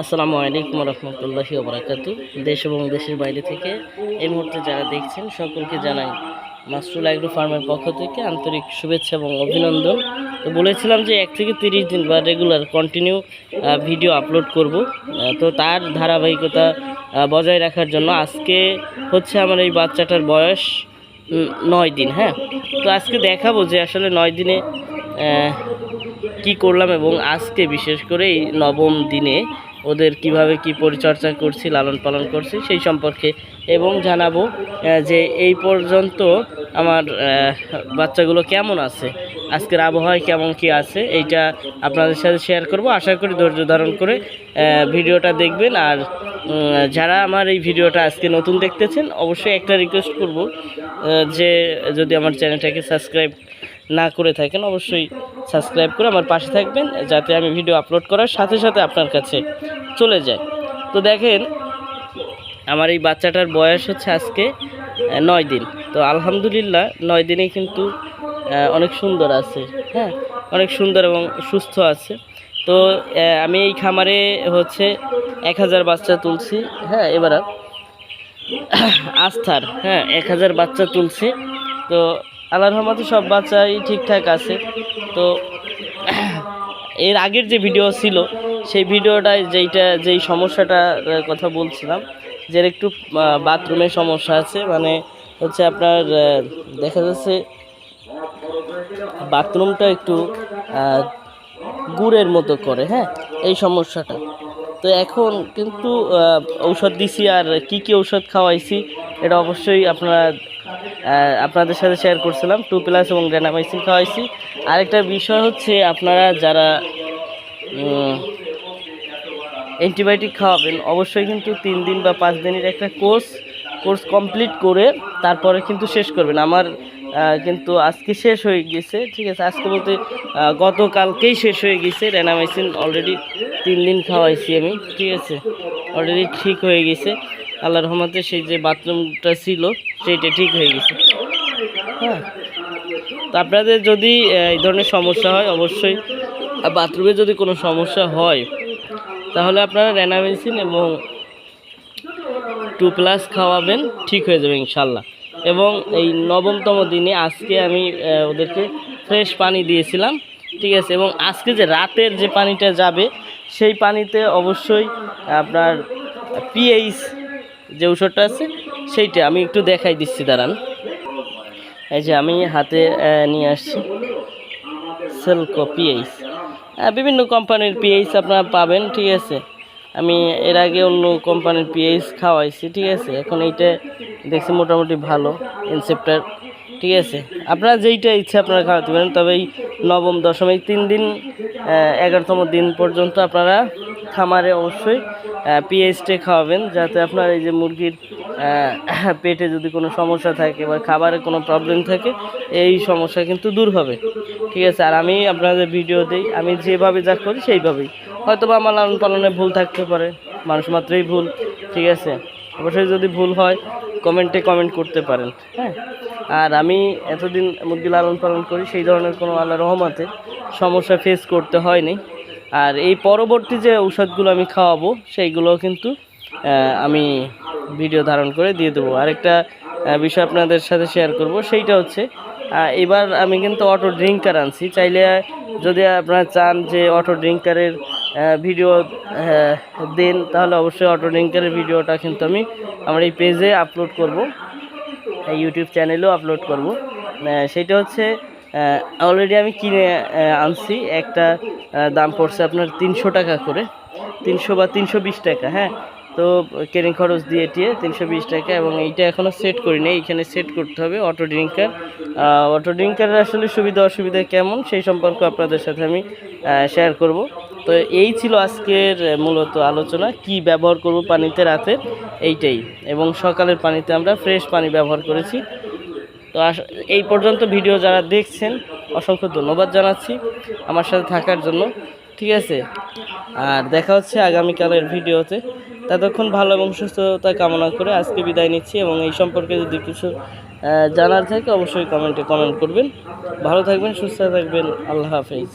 আসসালামু আলাইকুম রহমতুল্লাহি ওবরাকাতু দেশ এবং দেশের বাইরে থেকে এই মুহূর্তে যারা দেখছেন, সকলকে জানাই মাসরুল অ্যাগ্রো ফার্মের পক্ষ থেকে আন্তরিক শুভেচ্ছা এবং অভিনন্দন। তো বলেছিলাম যে এক থেকে তিরিশ দিন বা রেগুলার কন্টিনিউ ভিডিও আপলোড করব। তো তার ধারাবাহিকতা বজায় রাখার জন্য আজকে হচ্ছে আমার এই বাচ্চাটার বয়স নয় দিন হ্যাঁ? তো আজকে দেখাবো যে আসলে নয় দিনে কি করলাম এবং আজকে বিশেষ করে এই নবম দিনে ওদের কীভাবে কি পরিচর্যা করছি, লালন পালন করছি সেই সম্পর্কে এবং জানাব যে এই পর্যন্ত আমার বাচ্চাগুলো কেমন আছে, আজকের আবহাওয়ায় কেমন কি আছে, এইটা আপনাদের সাথে শেয়ার করব। আশা করি ধৈর্য ধারণ করে ভিডিওটা দেখবেন। আর যারা আমার এই ভিডিওটা আজকে নতুন দেখতেছেন, অবশ্যই একটা রিকোয়েস্ট করব যে যদি আমার চ্যানেলটাকে সাবস্ক্রাইব না করে থাকেন, অবশ্যই সাবস্ক্রাইব করে আমার পাশে থাকবেন, যাতে আমি ভিডিও আপলোড করার সাথে সাথে আপনার কাছে চলে যায়। তো দেখেন, আমার এই বাচ্চাটার বয়স হচ্ছে আজকে নয় দিন। তো আলহামদুলিল্লাহ, নয় দিনেই কিন্তু অনেক সুন্দর আছে হ্যাঁ? অনেক সুন্দর এবং সুস্থ আছে। তো আমি এই খামারে হচ্ছে এক হাজার বাচ্চা তুলছি হ্যাঁ এবার আস্থার হ্যাঁ এক হাজার বাচ্চা তুলছি। তো আল্লাহর রহমতে সব বাচ্চাই ঠিকঠাক আছে। তো এর আগের যে ভিডিও ছিল, সেই ভিডিওটায় যেইটা, যেই সমস্যাটার কথা বলছিলাম যে একটু বাথরুমের সমস্যা আছে মানে হচ্ছে আপনার দেখা যাচ্ছে বাথরুমটা একটু গুড়ের মতো করে হ্যাঁ এই সমস্যাটা। তো এখন কিন্তু ঔষধ দিছি আর কি কি ঔষধ খাওয়াইছি এটা অবশ্যই আপনারা আপনাদের সাথে শেয়ার করছিলাম। টু প্লাস এবং ড্যানামাইসিন খাওয়াইছি। আরেকটা বিষয় হচ্ছে আপনারা যারা অ্যান্টিবায়োটিক খাওয়াবেন, অবশ্যই কিন্তু তিন দিন বা পাঁচ দিনের একটা কোর্স কোর্স কমপ্লিট করে তারপরে কিন্তু শেষ করবেন। আমার কিন্তু আজকে শেষ হয়ে গেছে, ঠিক আছে? আজকে বলতে গতকালকেই শেষ হয়ে গেছে। রেনামাইসিন অলরেডি তিন দিন খাওয়াইছি আমি, ঠিক আছে? অলরেডি ঠিক হয়ে গেছে। আল্লাহর রহমতে সেই যে বাথরুমটা ছিল, সেইটা ঠিক হয়ে গেছে। হ্যাঁ। তো আপনাদের যদি এই ধরনের সমস্যা হয়, অবশ্যই বাথরুমে যদি কোনো সমস্যা হয়, তাহলে আপনারা রেনামেসিন এবং টু প্লাস খাওয়াবেন, ঠিক হয়ে যাবে ইনশাল্লাহ। এবং এই নবমতম দিনে আজকে আমি ওদেরকে ফ্রেশ পানি দিয়েছিলাম, ঠিক আছে? এবং আজকে যে রাতের যে পানিটা যাবে, সেই পানিতে অবশ্যই আপনার পিএইচ যে ঔষধটা আছে, সেইটা আমি একটু দেখাই দিচ্ছি, দাঁড়ান। এই যে আমি হাতে নিয়ে আসছি। সেলকো পিএইচ বিভিন্ন কোম্পানির পিএইচ আপনারা পাবেন, ঠিক আছে? আমি এর আগে অন্য কোম্পানির পিএইচ খাওয়াইছি, ঠিক আছে? এখন এইটা দেখছি মোটামুটি ভালো ইনসেপ্টার ঠিক আছে? আপনারা যেইটা ইচ্ছা আপনারা খাওয়াতে পারেন, তবে এই নবম দশম এই তিন দিন এগারোতম দিন পর্যন্ত আপনারা খামারে অবশ্যই পিএইচটে খাওয়াবেন যাতে আপনার এই যে মুরগির পেটে যদি কোনো সমস্যা থাকে বা খাবারে কোনো প্রবলেম থাকে, এই সমস্যা কিন্তু দূর হবে। ঠিক আছে, আর আমি আপনাদের ভিডিও দিই, আমি যেভাবে যা করি সেইভাবেই। হয়তো বা আমার লালন পালনে ভুল থাকতে পারে, মানুষ মাত্রই ভুল, ঠিক আছে? অবশ্যই যদি ভুল হয় কমেন্টে কমেন্ট করতে পারেন হ্যাঁ? আর আমি এতদিন মুরগি লালন পালন করি, সেই ধরনের কোনো আল্লাহ রহমাতে সমস্যা ফেস করতে হয়নি। আর এই পরবর্তী যে ঔষধগুলো আমি খাওয়াবো সেইগুলো কিন্তু আমি ভিডিও ধারণ করে দিয়ে দেবো। আরেকটা বিষয় আপনাদের সাথে শেয়ার করব, সেইটা হচ্ছে এবার আমি কিন্তু অটো ড্রিঙ্কার আনছি। চাইলে, যদি আপনারা চান যে অটো ড্রিঙ্কারের ভিডিও দেন, তাহলে অবশ্যই অটো ড্রিঙ্কারের ভিডিওটা কিন্তু আমি আমার এই পেজে আপলোড করব ইউটিউব চ্যানেলেও আপলোড করব। সেটা হচ্ছে অলরেডি আমি কিনে আনছি। একটা দাম পড়ছে আপনার তিনশো টাকা করে। তিনশো বা তিনশো বিশ টাকা হ্যাঁ? তো কেরিং খরচ দিয়ে টিয়ে তিনশো বিশ টাকা এবং এইটা এখনও সেট করি করিনি। এইখানে সেট করতে হবে অটো ড্রিঙ্কার অটো ড্রিঙ্কারের আসলে সুবিধা, অসুবিধা কেমন সেই সম্পর্কে আপনাদের সাথে আমি শেয়ার করব। তো এই ছিল আজকের মূলত আলোচনা। কি ব্যবহার করব পানিতে রাতে? এইটাই। এবং সকালের পানিতে আমরা ফ্রেশ পানি ব্যবহার করেছি। তো এই পর্যন্ত ভিডিও যারা দেখছেন, অসংখ্য ধন্যবাদ জানাচ্ছি আমার সাথে থাকার জন্য। ঠিক আছে? আর দেখা হচ্ছে আগামীকালের ভিডিওতে। ততক্ষণ ভালো এবং সুস্থতা কামনা করে আজকে বিদায় নিচ্ছি এবং এই সম্পর্কে যদি কিছু জানার থাকে অবশ্যই কমেন্টে কমেন্ট করবেন। ভালো থাকবেন, সুস্থ থাকবেন। আল্লাহ হাফেজ।